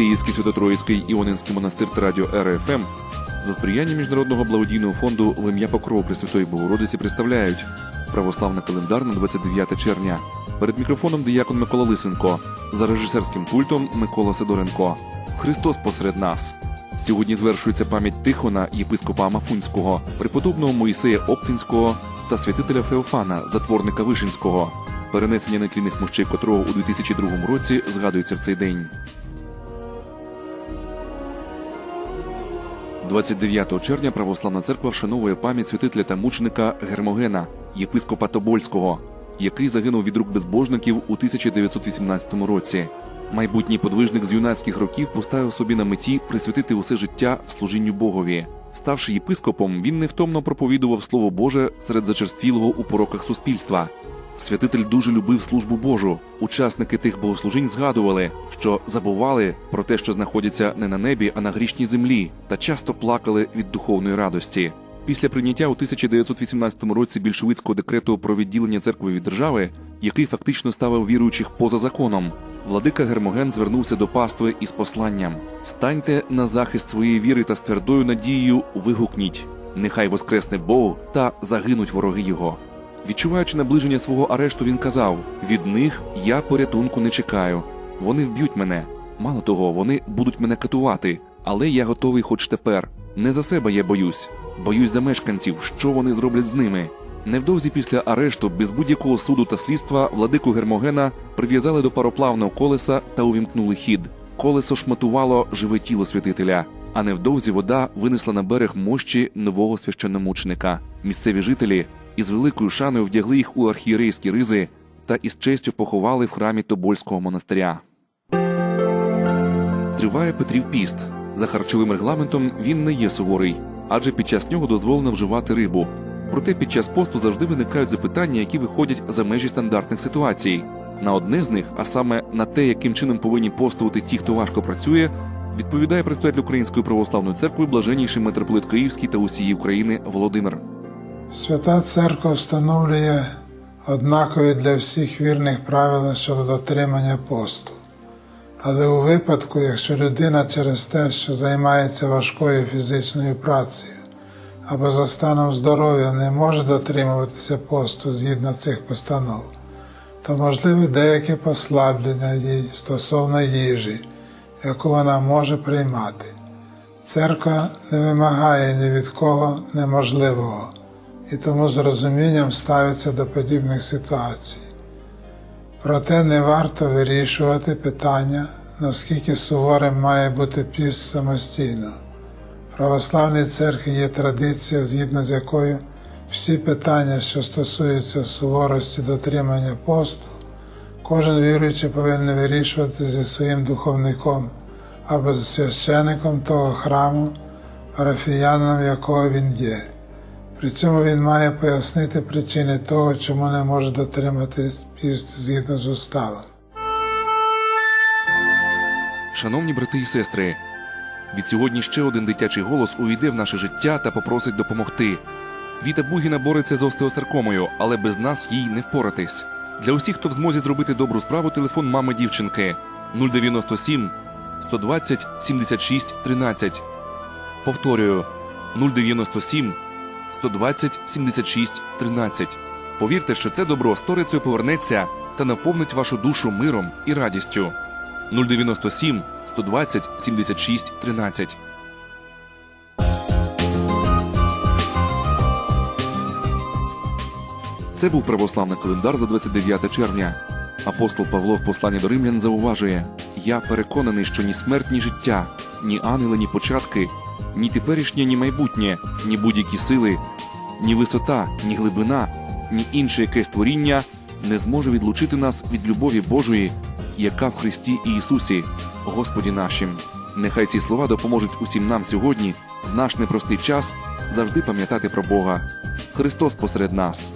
Київський Свято-Троїцький Іонинський монастир та радіо РФМ за сприяння Міжнародного благодійного фонду в ім'я Покров Пресвятої Богородиці представляють православний календар на 29 червня. Перед мікрофоном диякон Микола Лисенко, за режисерським пультом Микола Сидоренко. Христос посеред нас. Сьогодні звершується пам'ять Тихона, єпископа Амафунського, преподобного Моїсея Оптинського та святителя Феофана, затворника Вишинського, перенесення нетлінних мощей котрого у 2002 році згадується в цей день. 29 червня православна церква вшановує пам'ять святителя та мученика Гермогена, єпископа Тобольського, який загинув від рук безбожників у 1918 році. Майбутній подвижник з юнацьких років поставив собі на меті присвятити усе життя служінню Богові. Ставши єпископом, він невтомно проповідував Слово Боже серед зачерствілого у пороках суспільства. Святитель дуже любив службу Божу. Учасники тих богослужінь згадували, що забували про те, що знаходяться не на небі, а на грішній землі, та часто плакали від духовної радості. Після прийняття у 1918 році більшовицького декрету про відділення церкви від держави, який фактично ставив віруючих поза законом, владика Гермоген звернувся до пастви із посланням: станьте на захист своєї віри та з твердою надією вигукніть: нехай воскресне Бог та загинуть вороги його. Відчуваючи наближення свого арешту, він казав: від них я порятунку не чекаю. Вони вб'ють мене. Мало того, вони будуть мене катувати, але я готовий хоч тепер. Не за себе я боюсь, боюсь за мешканців, що вони зроблять з ними. Невдовзі після арешту, без будь-якого суду та слідства, владику Гермогена прив'язали до пароплавного колеса та увімкнули хід. Колесо шматувало живе тіло святителя, а невдовзі вода винесла на берег мощі нового священномученика. Місцеві жителі із великою шаною вдягли їх у архієрейські ризи та із честю поховали в храмі Тобольського монастиря. Триває Петрів піст. За харчовим регламентом він не є суворий, адже під час нього дозволено вживати рибу. Проте під час посту завжди виникають запитання, які виходять за межі стандартних ситуацій. На одне з них, а саме на те, яким чином повинні постувати ті, хто важко працює, відповідає предстоятель Української православної церкви блаженніший митрополит Київський та усієї України Володимир. Свята Церква встановлює однакові для всіх вірних правила щодо дотримання посту. Але у випадку, якщо людина через те, що займається важкою фізичною працею або за станом здоров'я не може дотримуватися посту згідно цих постанов, то можливе деяке послаблення їй стосовно їжі, яку вона може приймати. Церква не вимагає ні від кого неможливого і тому з розумінням ставиться до подібних ситуацій. Проте не варто вирішувати питання, наскільки суворим має бути піст самостійно. В православній церкві є традиція, згідно з якою всі питання, що стосуються суворості дотримання посту, кожен віруючий повинен вирішувати зі своїм духовником або з священником того храму, парафіянином якого він є. При цьому він має пояснити причини того, чому не може дотримати піст згідно з уставом. Шановні брати і сестри, від сьогодні ще один дитячий голос увійде в наше життя та попросить допомогти. Віта Бугіна бореться з остеосаркомою, але без нас їй не впоратись. Для усіх, хто в змозі зробити добру справу, телефон мами дівчинки 097 120 76 13. Повторюю 097 120 76 13. Повірте, що це добро сторицею повернеться та наповнить вашу душу миром і радістю. 097 120 76 13. Це був православний календар за 29 червня. Апостол Павло в посланні до римлян зауважує: Я переконаний, що ні смерть, ні життя, ні ангели, ні початки, ні теперішнє, ні майбутнє, ні будь-які сили, ні висота, ні глибина, ні інше якесь творіння не зможе відлучити нас від любові Божої, яка в Христі Ісусі, Господі нашим. Нехай ці слова допоможуть усім нам сьогодні, в наш непростий час, завжди пам'ятати про Бога. Христос посеред нас.